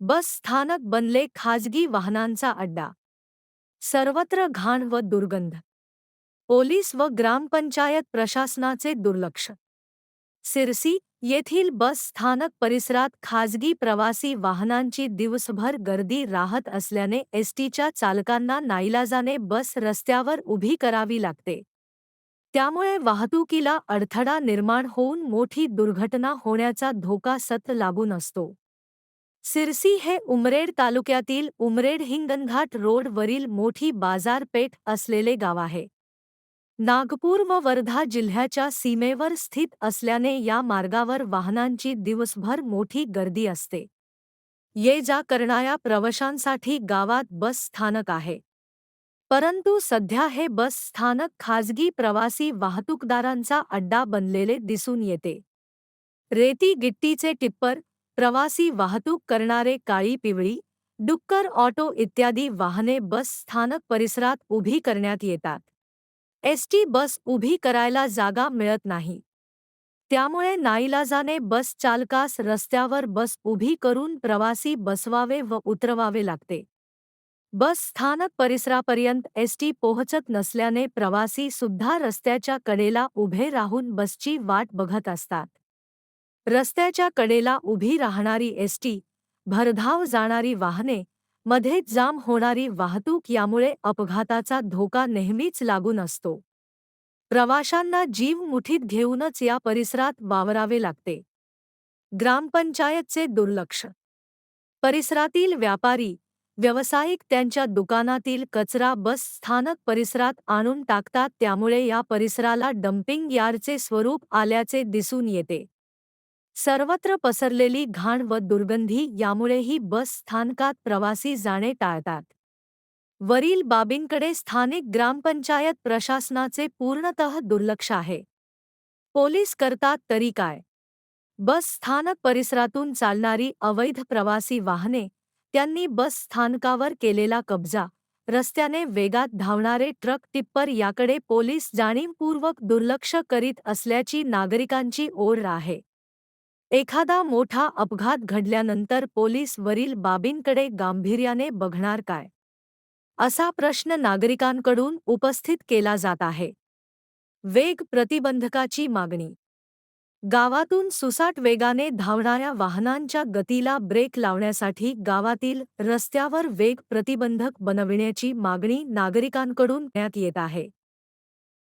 बस स्थानक बनले खाजगी वाहनांचा अड्डा. सर्वत्र घाण व दुर्गंध. पोलीस व ग्रामपंचायत प्रशासनाचे दुर्लक्ष. सिरसी येथील बस स्थानक परिसरात खाजगी प्रवासी वाहनांची दिवसभर गर्दी राहत असल्याने एसटीच्या चालकांना नाईलाजाने बस रस्त्यावर उभी करावी लागते. त्यामुळे वाहतुकीला अडथळा निर्माण होऊन मोठी दुर्घटना होण्याचा धोका सत लागून असतो सिरसी हे उमरेड तालुक्यातील उमरेड हिंगणघाट रोडवरील मोठी बाजारपेठ असलेले गाव आहे. नागपूर व वर्धा जिल्ह्याच्या सीमेवर स्थित असल्याने या मार्गावर वाहनांची दिवसभर मोठी गर्दी असते. ये जा करणाऱ्या प्रवाशांसाठी गावात बस स्थानक आहे. परंतु सध्या हे बस स्थानक खाजगी प्रवासी वाहतूकदारांचा अड्डा बनलेले दिसून येते. रेती गिट्टीचे टिप्पर प्रवासी वाहतूक करणारे काळी पिवळी डुक्कर ऑटो इत्यादी वाहने बस स्थानक परिसरात उभी करण्यात येतात. एसटी बस उभी करायला जागा मिळत नाही. त्यामुळे नाईलाजाने बस चालकास रस्त्यावर बस उभी करून प्रवासी बसवावे व उतरवावे लागते. बस स्थानक परिसरापर्यंत एसटी पोहोचत नसल्याने प्रवासी सुद्धा रस्त्याच्या कडेला उभे राहून बसची वाट बघत असतात. रस्त्याच्या कडेला उभी राहणारी एसटी भरधाव जाणारी वाहने मध्येच जाम होणारी वाहतूक यामुळे अपघाताचा धोका नेहमीच लागून असतो. प्रवाशांना जीव मुठीत घेऊनच या परिसरात वावरावे लागते. ग्रामपंचायतचे दुर्लक्ष. परिसरातील व्यापारी व्यावसायिक त्यांच्या दुकानातील कचरा बस स्थानक परिसरात आणून टाकतात त्यामुळे या परिसराला डम्पिंग यार्डचे स्वरूप आल्याचे दिसून येते. सर्वत्र पसरलेली घाण व दुर्गंधी यामुळेही बस स्थानकात प्रवासी जाणे टाळतात. वरील बाबींकडे स्थानिक ग्रामपंचायत प्रशासनाचे पूर्णतः दुर्लक्ष आहे. पोलीस करतात तरी काय? बस स्थानक परिसरातून चालणारी अवैध प्रवासी वाहने त्यांनी बस स्थानकावर केलेला कब्जा रस्त्याने वेगात धावणारे ट्रक टिप्पर याकडे पोलीस जाणीवपूर्वक दुर्लक्ष करीत असल्याची नागरिकांची ओर आहे. एखादा मोठा अपघात घडल्यानंतर पोलीस वरील बाबींकडे गांभीर्याने बघणार काय? असा प्रश्न नागरिकांकडून उपस्थित केला जात आहे. वेग प्रतिबंधकाची मागणी. गावातून सुसाट वेगाने धावणाऱ्या वाहनांच्या गतीला ब्रेक लावण्यासाठी गावातील रस्त्यावर वेग प्रतिबंधक बनविण्याची मागणी नागरिकांकडून करण्यात येत आहे.